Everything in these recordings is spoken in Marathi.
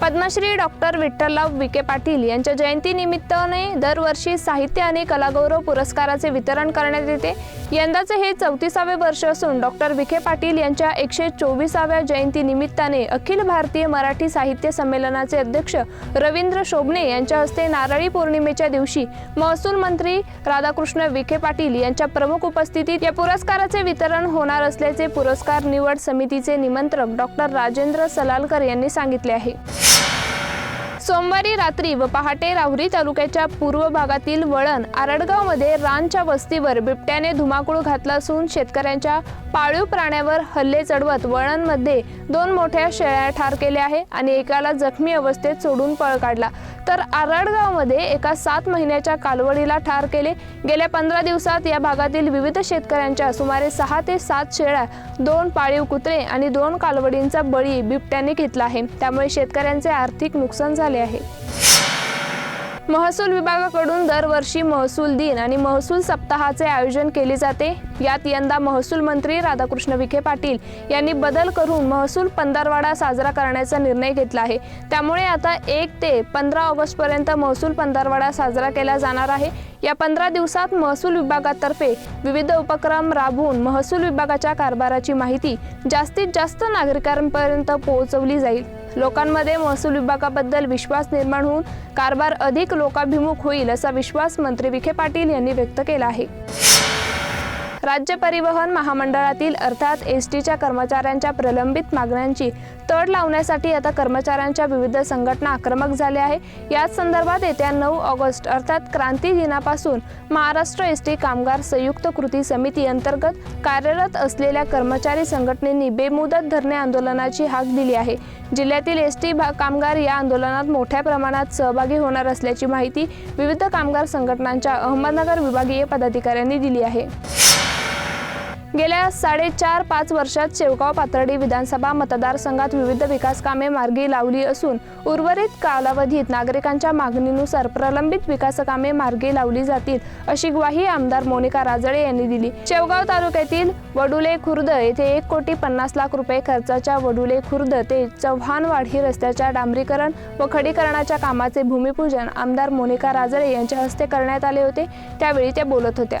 पद्मश्री डॉक्टर विठ्ठलराव विखे पाटील यांच्या जयंतीनिमित्ताने दरवर्षी साहित्य आणि कलागौरव पुरस्काराचे वितरण करण्यात येते. यंदाचे हे चौतीसावे वर्ष असून डॉक्टर विखे पाटील यांच्या एकशे चोवीसाव्या जयंतीनिमित्ताने अखिल भारतीय मराठी साहित्य संमेलनाचे अध्यक्ष रवींद्र शोभणे यांच्या हस्ते नारळी पौर्णिमेच्या दिवशी महसूल मंत्री राधाकृष्ण विखे पाटील यांच्या प्रमुख उपस्थितीत या पुरस्काराचे वितरण होणार असल्याचे पुरस्कार निवड समितीचे निमंत्रक डॉक्टर राजेंद्र सलालकर यांनी सांगितले आहे. सोमवारी रात्री व पहाटे राहुरी तालुक्याच्या पूर्व भागातील वळण आरडगावमध्ये रानच्या वस्तीवर बिबट्याने धुमाकूळ घातला असून शेतकऱ्यांच्या पाळीव प्राण्यावर हल्ले चढवत वळणमध्ये दोन मोठ्या शेळ्या ठार केल्या आहे आणि एकाला जखमी अवस्थेत सोडून पळ काढला. तर आरडगावमध्ये एका सात महिन्याच्या कालवडीला ठार केले. गेल्या पंधरा दिवसात या भागातील विविध शेतकऱ्यांच्या सुमारे सहा ते सात शेळ्या दोन पाळीव कुत्रे आणि दोन कालवडींचा बळी बिबट्याने घेतला आहे. त्यामुळे शेतकऱ्यांचे आर्थिक नुकसान झाले आहे. महसूल विभागाकडून दरवर्षी महसूल दिन आणि महसूल सप्ताहाचे आयोजन केले जाते. यात यंदा महसूल मंत्री राधाकृष्ण विखे पाटील यांनी बदल करून महसूल पंधरवाडा साजरा करण्याचा निर्णय घेतला आहे. त्यामुळे आता एक ते पंधरा ऑगस्टपर्यंत महसूल पंधरवाडा साजरा केला जाणार आहे. या पंधरा दिवसात महसूल विभागातर्फे विविध उपक्रम राबवून महसूल विभागाच्या कारभाराची माहिती जास्तीत जास्त नागरिकांपर्यंत पोहोचवली जाईल. लोकांमध्ये महसूल विभागाबद्दल विश्वास निर्माण होऊन कारभार अधिक लोकाभिमुख होईल असा विश्वास मंत्री विखे पाटील यांनी व्यक्त केला आहे. राज्य परिवहन महामंडळातील अर्थात एस टीच्या कर्मचाऱ्यांच्या प्रलंबित मागण्यांची तड लावण्यासाठी आता कर्मचाऱ्यांच्या विविध संघटना आक्रमक झाल्या आहे याच संदर्भात येत्या नऊ ऑगस्ट अर्थात क्रांती दिनापासून महाराष्ट्र एस टी कामगार संयुक्त कृती समिती अंतर्गत कार्यरत असलेल्या कर्मचारी संघटनेनी बेमुदत धरणे आंदोलनाची हाक दिली आहे. जिल्ह्यातील एस टी कामगार या आंदोलनात मोठ्या प्रमाणात सहभागी होणार असल्याची माहिती विविध कामगार संघटनांच्या अहमदनगर विभागीय पदाधिकाऱ्यांनी दिली आहे. गेल्या साडेचार पाच वर्षात शेवगाव पाथर्डी विधानसभा मतदारसंघात विविध विकास कामे मार्गी लावली असून उर्वरित कालावधीत नागरिकांच्या मागणीनुसार प्रलंबित विकास कामे मार्गी लावली जातील अशी ग्वाही आमदार मोनिका राजळे यांनी दिली. शेवगाव तालुक्यातील वडुले खुर्द येथे एक कोटी पन्नास लाख रुपये खर्चाच्या वडुले खुर्द ते चव्हाणवाढी रस्त्याच्या डांबरीकरण व खडीकरणाच्या कामाचे भूमिपूजन आमदार मोनिका राजळे यांच्या हस्ते करण्यात आले होते. त्यावेळी त्या बोलत होत्या.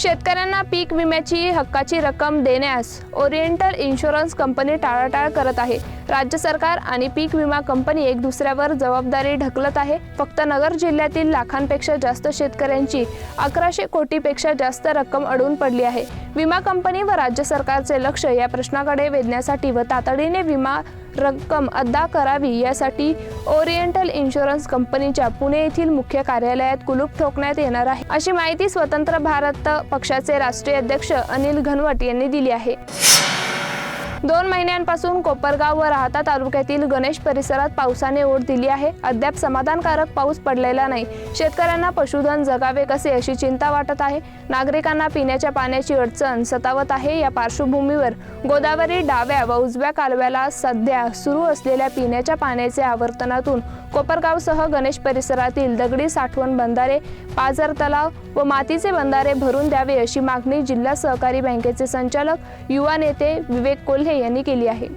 शेतकऱ्यांना पीक विम्याची हक्काची रक्कम देण्यास ओरिएंटल इन्शुरन्स कंपनी टाळाटाळ करत आहे. राज्य सरकार आणि पीक विमा कंपनी एक दुसऱ्यावर जबाबदारी ढकलत आहे. फक्त नगर जिल्ह्यातील लाखांपेक्षा जास्त शेतकऱ्यांची अकराशे कोटीपेक्षा जास्त रक्कम अडून पडली आहे. विमा कंपनी व राज्य सरकारचे लक्ष या प्रश्नाकडे वेधण्यासाठी व तातडीने विमा रक्कम अदा करावी यासाठी ओरिएंटल इन्शुरन्स कंपनीच्या पुणे येथील मुख्य कार्यालयात कुलूप ठोकण्यात येणार आहे. अशी माहिती स्वतंत्र भारत पक्षाचे राष्ट्रीय अध्यक्ष अनिल घनवट यांनी दिली आहे. दोन महिन्यांपासून कोपरगाव व राहता तालुक्यातील गणेश परिसरात पावसाने ओढ दिली आहे. अद्याप समाधानकारक पाऊस पडलेला नाही. शेतकऱ्यांना पशुधन जगावे कसे अशी चिंता वाटत आहे. नागरिकांना पिण्याच्या पाण्याची अडचण सतावत आहे या पार्श्वभूमीवर. गोदावरी डाव्या व उजव्या कालव्याला सध्या सुरू असलेल्या पिण्याच्या पाण्याचे आवर्तनातून कोपरगावसह गणेश परिसरातील दगडी साठवण बंधारे पाझर तलाव व मातीचे बंधारे भरून द्यावे अशी मागणी जिल्हा सहकारी बँकेचे संचालक युवा नेते विवेक कोल्हे यांनी केली आहे.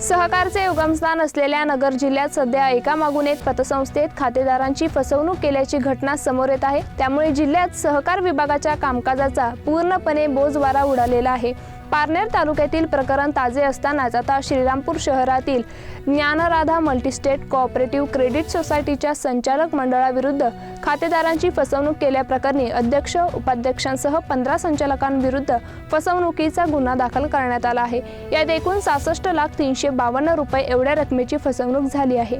सहकारचे उगमस्थान असलेल्या नगर जिल्ह्यात सध्या एकामागून एक पतसंस्थेत खातेदारांची फसवणूक केल्याची घटना समोर येत आहे. त्यामुळे जिल्ह्यात सहकार विभागाच्या कामकाजाचा पूर्णपणे बोजवारा उडालेला आहे. पारनेर तालुक्यातील प्रकरण ताजे असतानाच आता श्रीरामपूर शहरातील ज्ञानराधा मल्टीस्टेट कोऑपरेटिव्ह क्रेडिट सोसायटीच्या संचालक मंडळाविरुद्ध खातेदारांची फसवणूक केल्याप्रकरणी अध्यक्ष उपाध्यक्षांसह पंधरा संचालकांविरुद्ध फसवणुकीचा गुन्हा दाखल करण्यात आला आहे. यात एकूण सहासष्ट लाख तीनशे बावन्न रुपये एवढ्या रकमेची फसवणूक झाली आहे.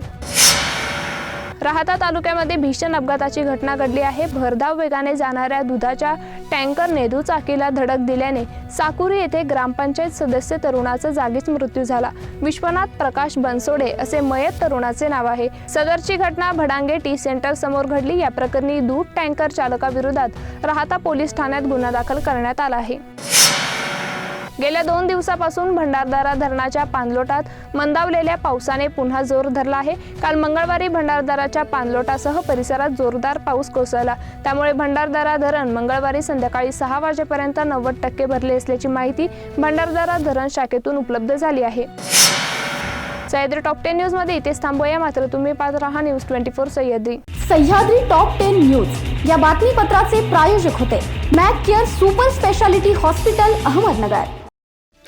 राहता तालुक्यामध्ये भीषण अपघाताची घटना घडली आहे. भरधाव वेगाने जाणाऱ्या दुधाच्या टँकरने दुचाकीला धडक दिल्याने साकुरी येथे ग्रामपंचायत सदस्य तरुणाचा जागीच मृत्यू झाला. विश्वनाथ प्रकाश बनसोडे असे मयत तरुणाचे नाव आहे. सदरची घटना भडांगे टी सेंटर समोर घडली. या प्रकरणी दूध टँकर चालकाविरोधात राहता पोलीस ठाण्यात गुन्हा दाखल करण्यात आला आहे. गेल्या दोन दिवसापासून भंडारदारा धरणाच्या पाणलोटात मंदावलेल्या पावसाने पुन्हा जोर धरला आहे. काल मंगळवारी भंडारदाराच्या पाणलोटासह परिसरात जोरदार पाऊस कोसळला. त्यामुळे भंडारदारा धरण मंगळवारी संध्याकाळी सहा वाजेपर्यंत नव्वद टक्के भरले असल्याची माहिती भंडारदारा धरण शाखेतून उपलब्ध झाली आहे. सह्याद्री टॉप टेन न्यूजमध्ये इथेच थांबूया. मात्र तुम्ही पाहत राहा news twenty four Sahyadri. Sahyadri top ten news. या बातमीपत्राचे प्रायोजक होते mac care super speciality hospital Ahmednagar.